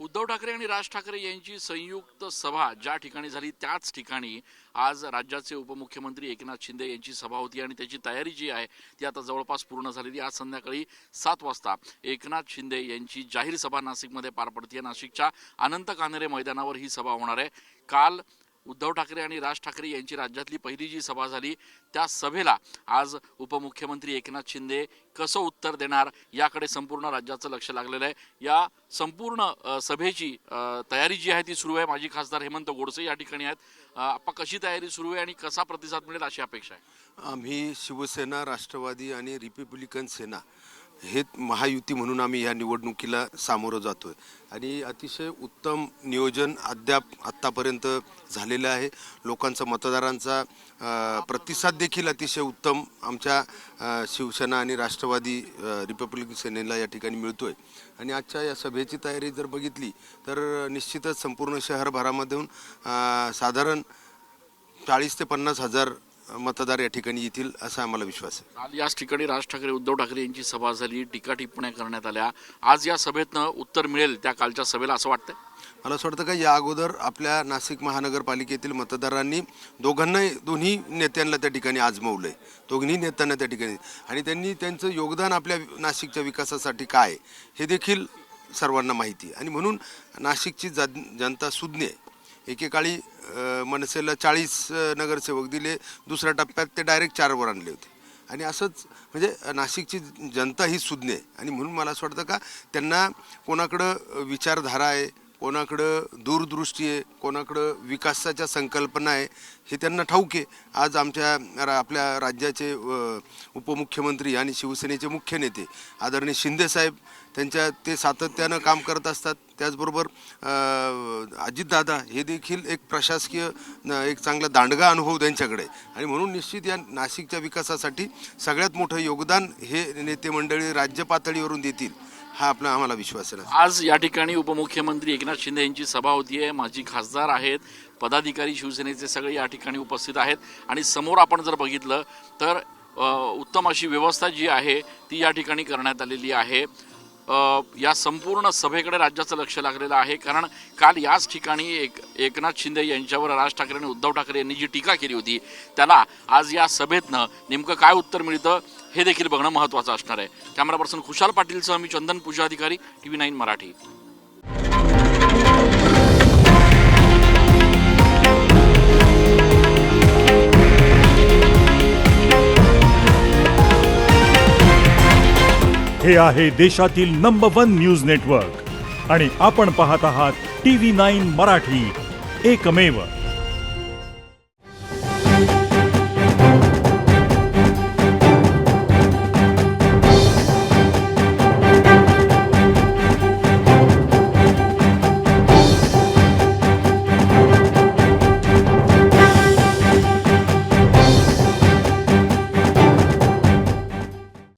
उद्धव ठाकरे आणि राज ठाकरे यांची संयुक्त सभा ज्या ठिकाणी झाली त्याच ठिकाणी आज राज्याचे उपमुख्यमंत्री एकनाथ शिंदे यांची सभा होती आणि त्याची तयारी जी आहे ती आता जवळपास पूर्ण झालेली. आज संध्याकाळी सात वाजता एकनाथ शिंदे यांची जाहीर सभा नाशिकमध्ये पार पडते नाशिकच्या अनंत कानेरे मैदानावर ही सभा होणार आहे. काल उद्धव ठाकरे आणि राज ठाकरे यांची राज्यातली पहिली जी सभा झाली त्या सभेला आज उपमुख्यमंत्री एकनाथ शिंदे कसं उत्तर देणार याकडे संपूर्ण राज्याचं लक्ष लागलेलं आहे. या संपूर्ण सभेची तयारी जी आहे ती सुरू आहे. माजी खासदार हेमंत गोडसे या ठिकाणी आहेत. आपा कशी तयारी सुरू आहे आणि कसा प्रतिसाद मिळेल अशी अपेक्षा आहे? आम्ही शिवसेना राष्ट्रवादी आणि रिपब्लिकन सेना हे महायुती म्हणून आम्ही या निवडणुकीला सामोरं जातोय. आणि अतिशय उत्तम नियोजन अद्याप आत्तापर्यंत झालेलं आहे. लोकांचा मतदारांचा प्रतिसाद देखील अतिशय उत्तम आमच्या शिवसेना आणि राष्ट्रवादी रिपब्लिक सेनेला या ठिकाणी मिळतोय. आणि आजच्या या सभेची तयारी जर बघितली तर निश्चितच संपूर्ण शहरभरामधून साधारण चाळीस ते पन्नास हजार मतदार या ठिकाणी येतील असा आम्हाला विश्वास आहे. काल याच ठिकाणी राज ठाकरे उद्धव ठाकरे यांची सभा झाली टीका टिप्पण्या करण्यात आल्या. आज या सभेतनं उत्तर मिळेल त्या कालच्या सभेला असं वाटतंय? मला असं वाटतं का या अगोदर आपल्या नाशिक महानगरपालिकेतील मतदारांनी दोघांनाही दोन्ही नेत्यांना त्या ठिकाणी आजमवलंय. दोन्ही नेत्यांना त्या ठिकाणी. आणि त्यांनी त्यांचं योगदान आपल्या नाशिकच्या विकासासाठी काय आहे, हे देखील सर्वांना माहिती आहे. आणि म्हणून नाशिकची जन जनता सुज्ञ आहे. एकेकाळी मनसेला चाळीस नगरसेवक दिले. दुसऱ्या टप्प्यात ते डायरेक्ट चारवर आणले होते. आणि असंच म्हणजे नाशिकची जनता ही सुज्ञ आहे. आणि म्हणून मला असं वाटतं का त्यांना कोणाकडं विचारधारा आहे कोणाकडं दूरदृष्टी आहे कोणाकडं विकासाच्या संकल्पना आहे हे त्यांना ठाऊक आहे. आज आमच्या रा- आपल्या राज्याचे उपमुख्यमंत्री आणि शिवसेनेचे मुख्य नेते आदरणीय शिंदेसाहेब त्यांच्या ते सातत्यानं काम करत असतात. त्याचबरोबर अजितदादा हे देखील एक प्रशासकीय न- एक चांगला दांडगा अनुभव त्यांच्याकडे आणि म्हणून निश्चित या नाशिकच्या विकासासाठी सगळ्यात मोठं योगदान हे नेते मंडळी राज्य पातळीवरून देतील. हा आपला आम्हाला विश्वास आहे आज या ठिकाणी उपमुख्यमंत्री एकनाथ शिंदे यांची सभा होती आहे. माजी खासदार आहेत पदाधिकारी शिवसेनेचे सगळे या ठिकाणी उपस्थित आहेत. आणि समोर आपण जर बघितलं तर उत्तम अशी व्यवस्था जी आहे ती या ठिकाणी करण्यात आलेली आहे. या संपूर्ण सभेकडे राज्याचं लक्ष लागलेलं आहे. कारण काल याच ठिकाणी एक एकनाथ शिंदे यांच्यावर राज ठाकरे आणि उद्धव ठाकरे यांनी जी टीका केली होती त्याला आज या सभेतनं नेमकं काय उत्तर मिळतं? हे देखील बघणं महत्त्वाचं असणार आहे. कॅमेरा पर्सन खुशाल पाटीलसह मी चंदन पूजा अधिकारी टी व्ही नाईन मराठी. हे आहे देशातील नंबर वन न्यूज नेटवर्क आणि आपण पाहत आहात टी व्ही नाईन मराठी. एकमेव.